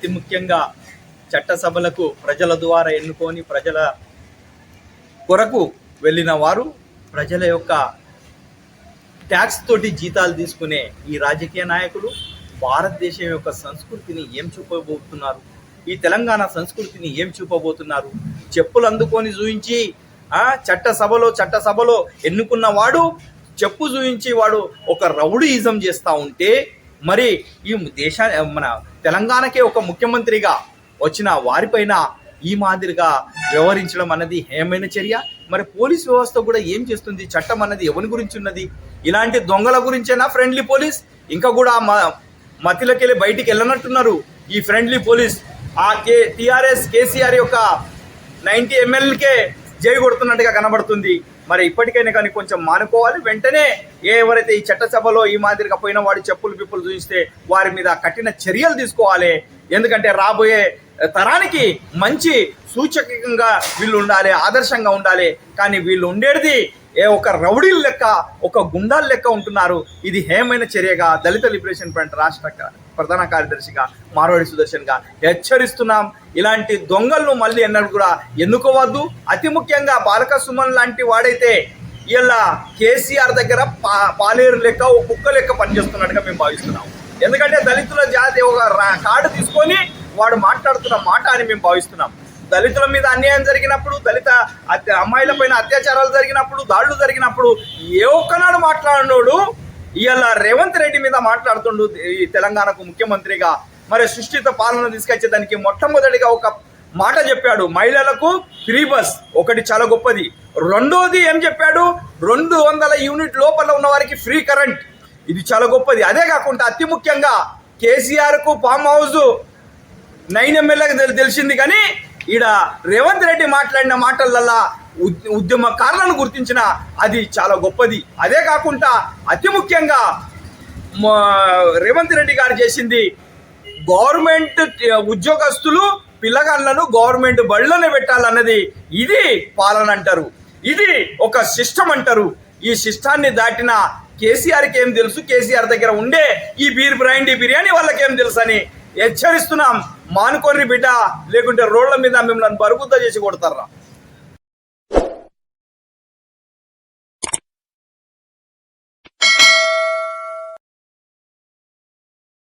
అతి ముఖ్యంగా చట్టసభలకు ప్రజల ద్వారా ఎన్నుకొని ప్రజల కొరకు వెళ్ళిన వారు ప్రజల యొక్క ట్యాక్స్ తోటి జీతాలు తీసుకునే ఈ రాజకీయ నాయకులు భారతదేశం యొక్క సంస్కృతిని ఏం చూపబోతున్నారు? ఈ తెలంగాణ సంస్కృతిని ఏం చూపబోతున్నారు? చెప్పులు అందుకొని చూయించి చట్టసభలో చట్టసభలో ఎన్నుకున్నవాడు చెప్పు చూయించి వాడు ఒక రౌడీయిజం చేస్తూ ఉంటే మరి ఈ దేశా మన తెలంగాణకే ఒక ముఖ్యమంత్రిగా వచ్చిన వారిపైన ఈ మాదిరిగా వ్యవహరించడం అన్నది ఏమైన చర్య. మరి పోలీస్ వ్యవస్థ కూడా ఏం చేస్తుంది? చట్టం అన్నది ఎవరి గురించి ఉన్నది? ఇలాంటి దొంగల గురించేనా ఫ్రెండ్లీ పోలీస్? ఇంకా కూడా మా మతిలోకి వెళ్ళి బయటికి వెళ్ళనట్టున్నారు ఈ ఫ్రెండ్లీ పోలీస్. ఆ కే టిఆర్ఎస్ కేసీఆర్ యొక్క నైన్టీ ఎంఎల్కే జై కొడుతున్నట్టుగా కనబడుతుంది. మరి ఇప్పటికైనా కానీ కొంచెం మానుకోవాలి. వెంటనే ఎవరైతే ఈ చట్టసభలో ఈ మాదిరిగా పోయిన వాడి చెప్పులు పిప్పులు చూపిస్తే వారి మీద కఠిన చర్యలు తీసుకోవాలి. ఎందుకంటే రాబోయే తరానికి మంచి సూచకంగా వీళ్ళు ఉండాలి ఆదర్శంగా ఉండాలి. కానీ వీళ్ళు ఉండేది ఏ ఒక రౌడీల లెక్క ఒక గుండాల లెక్క ఉంటున్నారు. ఇది హేమైన చర్యగా దళిత లిబరేషన్ ఫ్రంట్ రాష్ట్ర ప్రధాన కార్యదర్శిగా మారవాడి సుదర్శన్గా హెచ్చరిస్తున్నాం. ఇలాంటి దొంగలను మళ్ళీ ఎన్నడూ కూడా ఎన్నుకోవద్దు. అతి ముఖ్యంగా బాలక సుమన్ లాంటి వాడైతే ఇలా కేసీఆర్ దగ్గర పా పాలేరు లెక్క ఓ కుక్క లెక్క పనిచేస్తున్నట్టుగా మేము భావిస్తున్నాం. ఎందుకంటే దళితుల జాతి ఒక రా- కార్డు తీసుకొని వాడు మాట్లాడుతున్న మాట అని మేము భావిస్తున్నాం. దళితుల మీద అన్యాయం జరిగినప్పుడు దళిత అత్య అమ్మాయిల పైన అత్యాచారాలు జరిగినప్పుడు దాడులు జరిగినప్పుడు ఏ ఒక్కనాడు మాట్లాడినోడు ఇవాళ రేవంత్ రెడ్డి మీద మాట్లాడుతుండు ఈ తెలంగాణకు ముఖ్యమంత్రిగా. మరి సృష్టిత పాలన తీసుకొచ్చేదానికి మొట్టమొదటిగా ఒక మాట చెప్పాడు. మహిళలకు ఫ్రీ బస్ ఒకటి చాలా గొప్పది. రెండోది ఏం చెప్పాడు? రెండు వందల యూనిట్ లోపల ఉన్న వారికి ఫ్రీ కరెంట్. ఇది చాలా గొప్పది. అదే కాకుండా అతి ముఖ్యంగా కేసీఆర్కు ఫామ్ హౌస్ నైన్ ఎమ్మెల్యేకి తెలిసింది కానీ ఈడ రేవంత్ రెడ్డి మాట్లాడిన మాటలల్లా ఉద్యమకారులను గుర్తించిన అది చాలా గొప్పది. అదే కాకుండా అతి ముఖ్యంగా మా రేవంత్ రెడ్డి గారు చేసింది గవర్నమెంట్ ఉద్యోగస్తులు పిల్లగాళ్ళను గవర్నమెంట్ బళ్ళనే పెట్టాలన్నది ఇది పాలన అంటారు. ఇది ఒక సిస్టమ్ అంటారు. ఈ సిస్టాన్ని దాటిన కేసీఆర్కి ఏం తెలుసు? కేసీఆర్ దగ్గర ఉండే ఈ బీర్ బ్రాండీ బిర్యానీ వాళ్ళకేం తెలుసు అని హెచ్చరిస్తున్నాం. మానుకొని బిడ్డ లేకుంటే రోడ్ల మీద మిమ్మల్ని బరుగుద్ద చేసి కొడతారా?